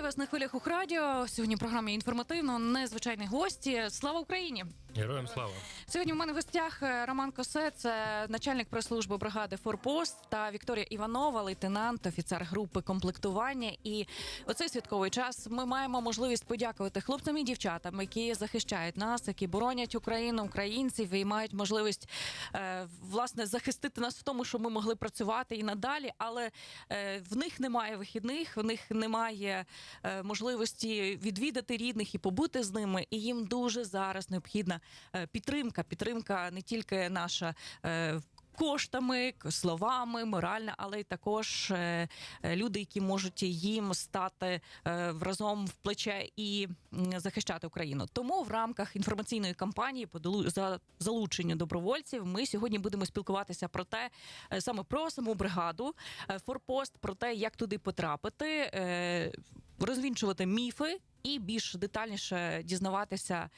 Вітаю вас на хвилях Ухрадіо. Сьогодні в програмі інформативно незвичайні гості. Слава Україні! Героям слава. Сьогодні в мене в гостях е, Роман Косе, це начальник прес-служби бригади Форпост та Вікторія Іванова, лейтенант, офіцер групи комплектування. І оцей святковий час ми маємо можливість подякувати хлопцям і дівчатам, які захищають нас, які боронять Україну, українців і мають можливість е, власне захистити нас в тому, що ми могли працювати і надалі. Але е, в них немає вихідних, в них немає можливості відвідати рідних і побути з ними. І їм дуже зараз необхідна е, підтримка. Підтримка не тільки наша. е, Коштами, словами, моральна, але й також е, люди, які можуть їм стати разом в плече і захищати Україну. Тому в рамках інформаційної кампанії по долу- за залученню добровольців ми сьогодні будемо спілкуватися про те, саме про саму бригаду Форпост, про те, як туди потрапити, розвінчувати міфи і більш детальніше дізнаватися.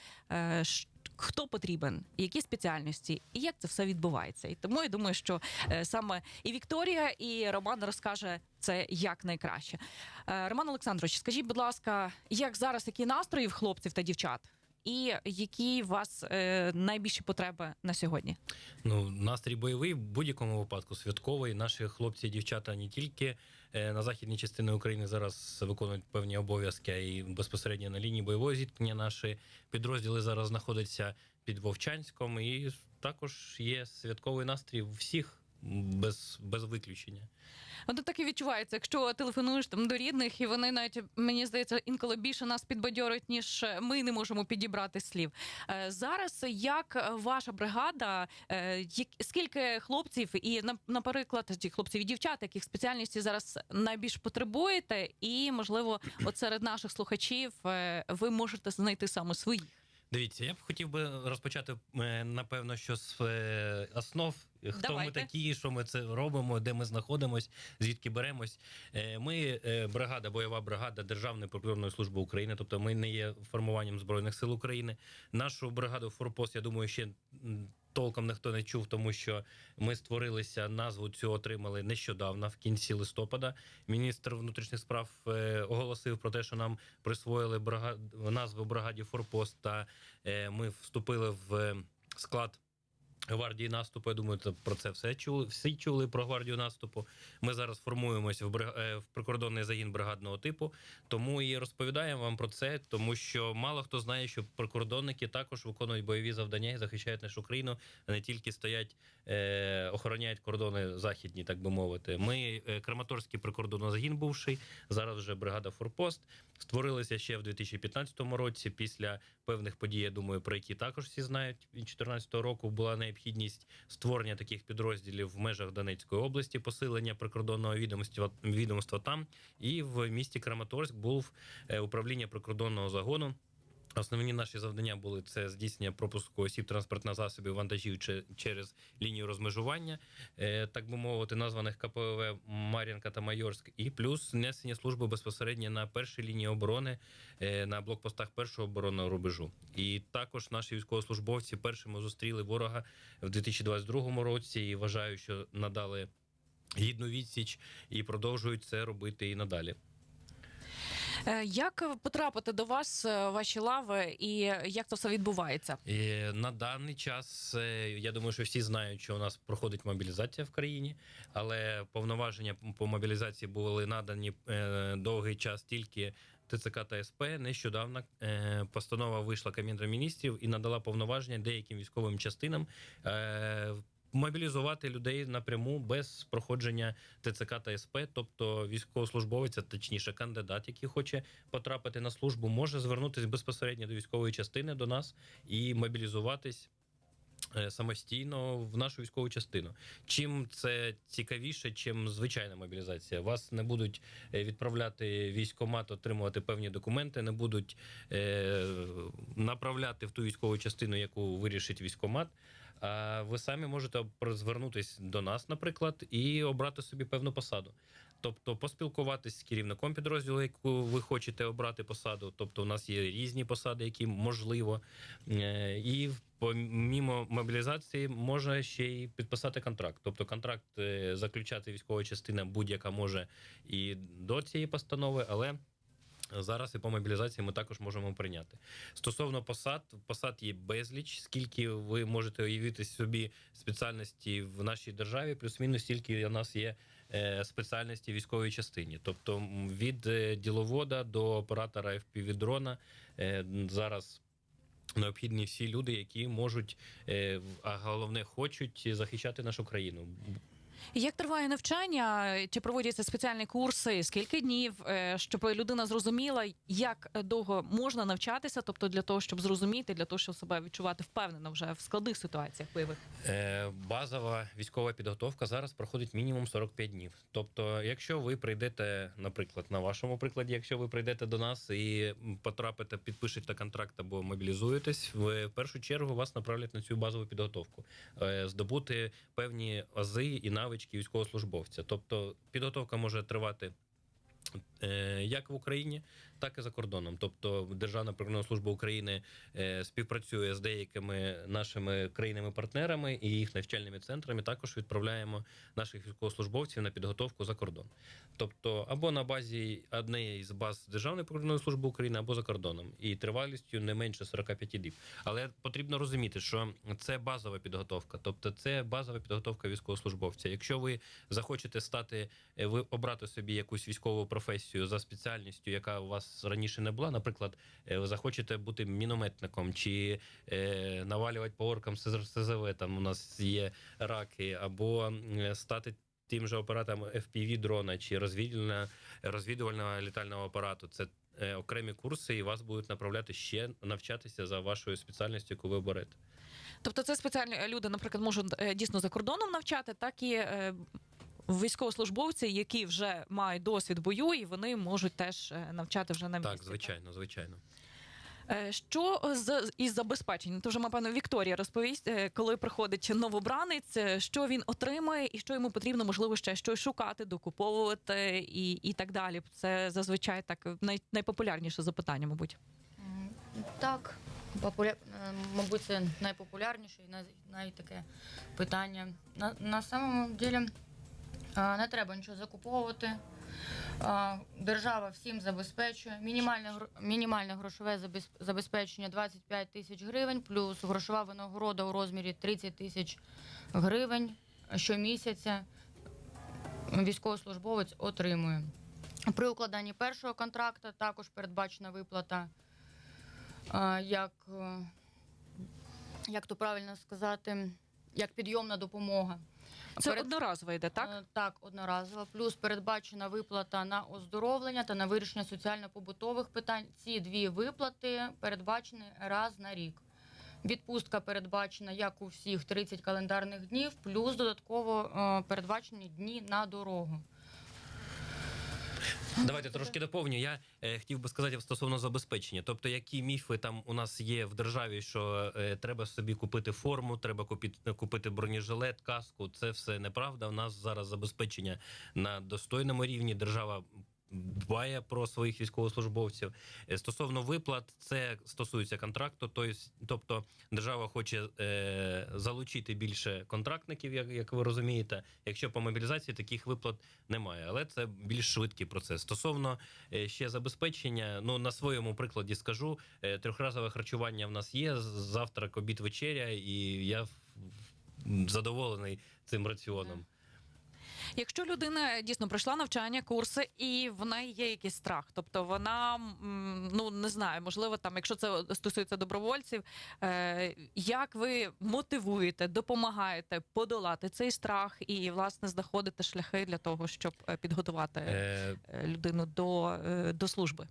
Хто потрібен, які спеціальності, і як це все відбувається. І тому я думаю, що е, саме і Вікторія, і Роман розкаже це як найкраще. Е, Роман Олександрович, скажіть, будь ласка, як зараз які настрої в хлопців та дівчат, і які у вас е, найбільші потреби на сьогодні? Ну, настрій бойовий в будь-якому випадку святковий. Наші хлопці і дівчата не тільки е, на західній частині України зараз виконують певні обов'язки, а й безпосередньо на лінії бойового зіткнення. Наші підрозділи зараз знаходяться під Вовчанськом, і також є святковий настрій всіх. Без, без виключення. От так і відчувається, якщо телефонуєш там до рідних, і вони навіть мені здається інколи більше нас підбадьорюють, ніж ми не можемо підібрати слів. Е, Зараз як ваша бригада, е, скільки хлопців, і на- наприклад, ті хлопців і дівчат, яких спеціальності зараз найбільш потребуєте, і можливо, от серед наших слухачів е, ви можете знайти саме своїх. Дивіться, я б хотів би розпочати напевно, що з основ, хто Давайте. ми такі, що ми це робимо, де ми знаходимось, звідки беремось. Е, Ми е, бригада, бойова бригада Державної прикордонної служби України, тобто ми не є формуванням збройних сил України. Нашу бригаду Форпост, я думаю, ще. Толком ніхто не чув, тому що ми створилися, назву цю отримали нещодавно, в кінці листопада. Міністр внутрішніх справ е, оголосив про те, що нам присвоїли бригад... назву бригаді Форпост, та ми вступили в склад. Гвардії наступу, я думаю, про це все чули. Всі чули про гвардію наступу. Ми зараз формуємося в, брига- е, в прикордонний загін бригадного типу. Тому і розповідаємо вам про це, тому що мало хто знає, що прикордонники також виконують бойові завдання і захищають нашу країну, а не тільки стоять, е, охороняють кордони західні, так би мовити. Ми е, Краматорський прикордонний загін бувший, зараз вже бригада Форпост. Створилися ще в 2015 році. Після певних подій, я думаю, про які також всі знають. Від 2014 року була необхідність створення таких підрозділів в межах Донецької області, посилення прикордонного відомства, відомства там. І в місті Краматорськ був е, управління прикордонного загону. Основні наші завдання були це здійснення пропуску осіб транспортних засобів вантажів че- через лінію розмежування, е, так би мовити, названих КПВ Мар'їнка та Майорськ, і плюс несення служби безпосередньо на першій лінії оборони е, на блокпостах першого оборонного рубежу. І також наші військовослужбовці першими зустріли ворога в 2022 році і вважаю, що надали гідну відсіч і продовжують це робити і надалі. Е, Як потрапити до вас, е, ваші лави, і як це все відбувається? І на даний час е, я думаю, що всі знають, що у нас проходить мобілізація в країні, але повноваження по мобілізації були надані довгий час тільки ТЦК та СП. Нещодавно постанова вийшла Кабінету міністрів і надала повноваження деяким військовим частинам. Мобілізувати людей напряму без проходження ТЦК та СП, тобто військовослужбовець, точніше кандидат, який хоче потрапити на службу, може звернутися безпосередньо до військової частини до нас і мобілізуватись е, самостійно в нашу військову частину. Чим це цікавіше, чим звичайна мобілізація. Вас не будуть е, відправляти в військкомат, отримувати певні документи, не будуть е, направляти в ту військову частину, яку вирішить військкомат. Ви самі можете звернутися до нас, наприклад, і обрати собі певну посаду. Тобто поспілкуватись з керівником підрозділу, яку ви хочете обрати посаду. Тобто, у нас є різні посади, які можливо. Е, І помімо мобілізації може ще й підписати контракт. Тобто контракт е, заключати військова частина будь-яка може і до цієї постанови, але Зараз і по мобілізації ми також можемо прийняти. Стосовно посад, посад є безліч. Скільки ви можете уявити собі спеціальності в нашій державі, плюс-мінус стільки у нас є е, спеціальності в військовій частині. Тобто від е, діловода до оператора FPV-дрона е, зараз. Необхідні всі люди, які можуть, а головне хочуть захищати нашу країну. Як триває навчання? Чи проводяться спеціальні курси? Скільки днів, е, щоб людина зрозуміла, як довго можна навчатися? Тобто для того, щоб зрозуміти, для того, щоб себе відчувати впевнено вже в складних ситуаціях бойових? Е, Базова військова підготовка зараз проходить мінімум 45 днів. Тобто, якщо ви прийдете, наприклад, на вашому прикладі, якщо ви прийдете до нас і потрапите, підпишете контракт або мобілізуєтесь, ви в першу чергу вас направлять на цю базову підготовку, Е, здобути певні ази і навички військовослужбовця. Тобто, підготовка може тривати. е, Як в Україні, так і за кордоном. Тобто Державна прикордонна служба України е, співпрацює з деякими нашими країнами-партнерами і їх навчальними центрами. Також відправляємо наших військовослужбовців на підготовку за кордон. Тобто, або на базі однієї з баз Державної прикордонної служби України, або за кордоном, і тривалістю не менше 45 діб. Але потрібно розуміти, що це базова підготовка, тобто це базова підготовка військовослужбовця. Якщо ви захочете стати, е, ви обрати собі якусь військову професію за спеціальністю, яка у вас раніше не була. Наприклад, е, ви захочете бути мінометником чи е, навалювати по оркам СЗ- СЗВ, Там у нас є раки, або е, стати. Тим же оператором FPV дрона чи розвідувального, розвідувального літального апарату це е, окремі курси, і вас будуть направляти ще навчатися за вашою спеціальністю, яку ви оберете. Тобто, це спеціальні люди, наприклад, можуть е, дійсно за кордоном навчати, так і е, військовослужбовці, які вже мають досвід бою, і вони можуть теж е, навчати вже на місці. Так, звичайно, звичайно. Е, Що з із забезпечення? То вже, напевно, Вікторія розповість, е, коли приходить новобранець, що він отримає, і що йому потрібно, можливо, ще щось шукати, докуповувати і, і так далі. Це зазвичай так най, найпопулярніше запитання, мабуть. Так, популя... мабуть, це найпопулярніше і най... найтаке питання. На, на самому ділі не треба нічого закуповувати. Держава всім забезпечує. Мінімальне, мінімальне грошове забезпечення 25 тисяч гривень, плюс грошова винагорода у розмірі 30 тисяч гривень щомісяця військовослужбовець отримує. При укладанні першого контракту також передбачена виплата як, е, як то правильно сказати, як підйомна допомога. Це Перед- одноразово йде, так? Е, Так, одноразово. Плюс передбачена виплата на оздоровлення та на вирішення соціально-побутових питань. Ці дві виплати передбачені раз на рік. Відпустка передбачена, як у всіх, 30 календарних днів, плюс додатково е, передбачені дні на дорогу. Давайте трошки доповню. Я е, хотів би сказати стосовно забезпечення. Тобто, які міфи там у нас є в державі, що е, треба собі купити форму, треба купити, купити бронежилет, каску. Це все неправда. У нас зараз забезпечення на достойному рівні. Держава дбає про своїх військовослужбовців. Е, Стосовно виплат, це стосується контракту. Тобто, держава хоче е, залучити більше контрактників, як, ви розумієте. Якщо по мобілізації таких виплат немає, але це більш швидкий процес. Стосовно е, ще забезпечення, ну на своєму прикладі скажу: трьохразове харчування в нас є. Завтрак, обід, вечеря, і я задоволений цим раціоном. Якщо людина дійсно пройшла навчання, курси, і в неї є якийсь страх, тобто вона ну не знаю, можливо, там, якщо це стосується добровольців, е, як ви мотивуєте, допомагаєте подолати цей страх і власне знаходите шляхи для того, щоб е, підготувати Е, е, людину до, до служби?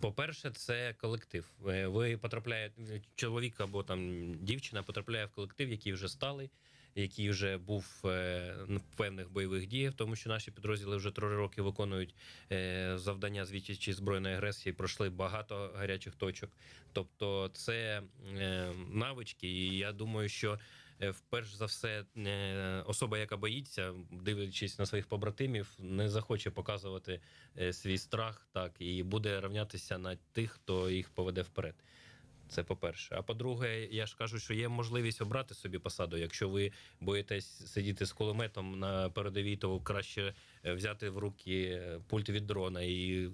По-перше, це колектив. Ви потрапляєте, чоловік або там дівчина потрапляє в колектив, який вже сталий, який вже був е, в певних бойових діях, тому що наші підрозділи вже три роки виконують е, завдання з відсічі збройної агресії, пройшли багато гарячих точок. Тобто, це е, навички, і я думаю, що. е, Вперш за все, е, особа, яка боїться, дивлячись на своїх побратимів, не захоче показувати е, свій страх, так і буде рівнятися на тих, хто їх поведе вперед. Це по-перше. А по-друге, я ж кажу, що є можливість обрати собі посаду. Якщо ви боїтесь сидіти з кулеметом на передовій, то краще е, взяти в руки пульт від дрона і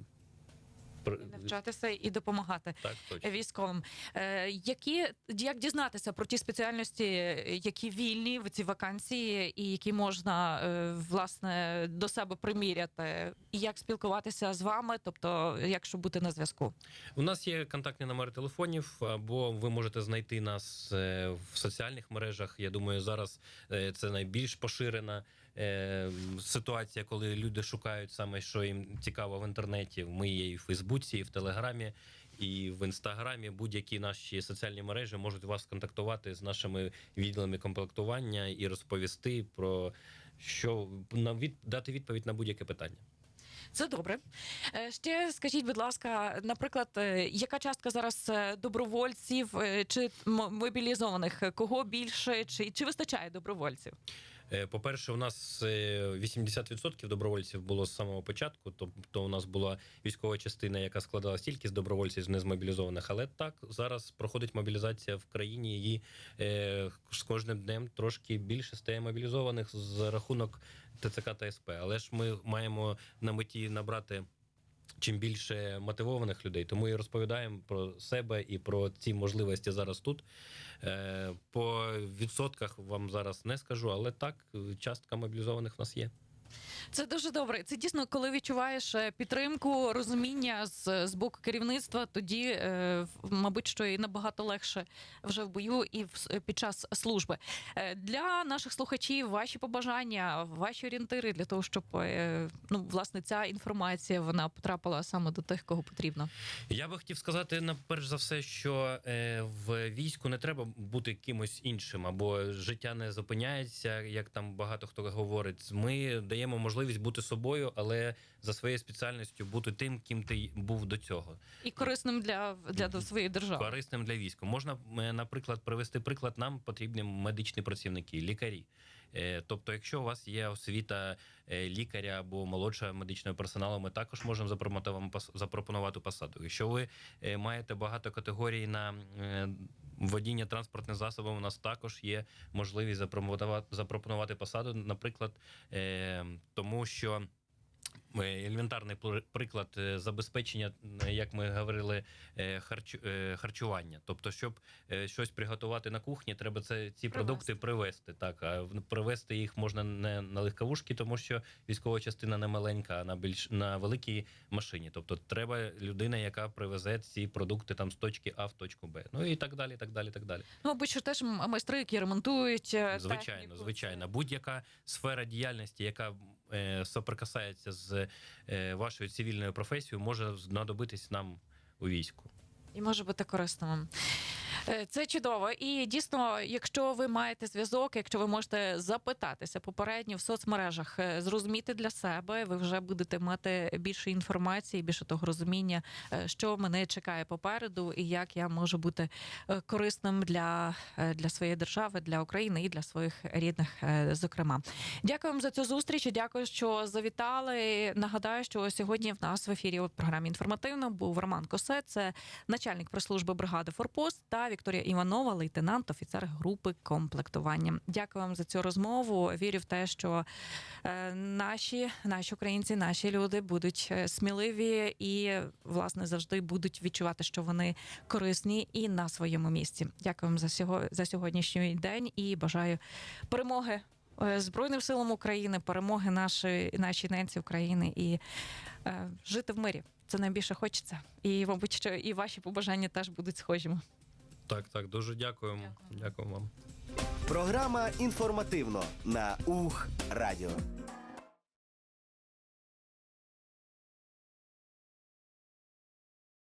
навчатися і допомагати Так, точно. військовим. Е, які як дізнатися про ті спеціальності, які вільні в ці вакансії, і які можна е, власне до себе приміряти, і як спілкуватися з вами, тобто якщо бути на зв'язку? У нас є контактні номери телефонів, або ви можете знайти нас е, в соціальних мережах. Я думаю, зараз е, це найбільш поширена е, ситуація, коли люди шукають саме, що їм цікаво в інтернеті. Ми є і в Фейсбуці, і в Телеграмі, і в інстаграмі. Будь-які наші соціальні мережі можуть вас контактувати з нашими відділами комплектування і розповісти про що на від дати відповідь на будь-яке питання. Це добре. Е, Ще скажіть, будь ласка, наприклад, е, яка частка зараз е, добровольців чи мобілізованих? Кого більше, чи, чи вистачає добровольців? Е, По-перше, у нас е, 80% добровольців було з самого початку. Тобто, у нас була військова частина, яка складалась тільки з добровольців з незмобілізованих. Але так зараз проходить мобілізація в країні, і е, з кожним днем трошки більше стає мобілізованих за рахунок ТЦК та СП. Але ж ми маємо на меті набрати. Чим більше мотивованих людей, тому і розповідаємо про себе і про ці можливості зараз тут. Е, По відсотках вам зараз не скажу, але так, частка мобілізованих в нас є. Це дуже добре. Це дійсно, коли відчуваєш е, підтримку, розуміння з, з боку керівництва, тоді, е, мабуть, що і набагато легше вже в бою і в, під час служби. Е, Для наших слухачів ваші побажання, ваші орієнтири для того, щоб е, ну, власне ця інформація вона потрапила саме до тих, кого потрібно. Я би хотів сказати, на перш за все, що е, в війську не треба бути кимось іншим, або життя не зупиняється, як там багато хто говорить. Ми даємо можливість бути собою, але за своєю спеціальністю бути тим, ким ти був до цього. І корисним для, для до своєї держави. корисним для війська. Можна, е, наприклад, привести приклад. Нам потрібні медичні працівники, лікарі. Е, Тобто, якщо у вас є освіта е, лікаря або молодшого медичного персоналу, ми також можемо запропонувати вам запропонувати посаду. Якщо ви маєте багато категорій на водіння транспортним засобом у нас також є можливість запропонувати, запропонувати посаду, наприклад, е, тому що. Елементарний пр- приклад е, забезпечення, е, як ми говорили, е, харчування. Тобто, щоб щось приготувати на кухні, треба це ці продукти привезти. Так, а привезти їх можна не на легковушки, тому що військова частина не маленька, а на більш на великій машині. Тобто, треба людина, яка привезе ці продукти там з точки А в точку Б. Ну і так далі. Так далі, так далі. Ну, мабуть, що теж майстри, які ремонтують Звичайно, техніку, звичайно. Будь-яка сфера діяльності, яка соприкасається з е, вашою цивільною професією, може знадобитись нам у війську. і може бути корисним. Е, Це чудово. І дійсно, якщо ви маєте зв'язок, якщо ви можете запитатися попередньо в соцмережах, е, зрозуміти для себе, ви вже будете мати більше інформації, більше того розуміння, е, що мене чекає попереду, і як я можу бути корисним для, для своєї держави, для України і для своїх рідних, зокрема. Дякую вам за цю зустріч. Дякую, що завітали. Нагадаю, що сьогодні в нас в ефірі у програмі інформативно був Роман Косе, це начальник прес-служби бригади Форпост та Вікторія Іванова, лейтенант, офіцер групи комплектування. Дякую вам за цю розмову. Вірю в те, що е, наші, наші українці, наші люди будуть е, сміливі і власне завжди будуть відчувати, що вони корисні і на своєму місці. Дякую вам за сього за сьогоднішній день і бажаю перемоги. е, Збройним силам України, перемоги нашої нашій ненці України і е, жити в мирі. Це найбільше хочеться. І, мабуть, що і ваші побажання теж будуть схожими. Так, так, дуже дякуємо. Дякую. Дякую вам. Програма інформативно на Ух Радіо.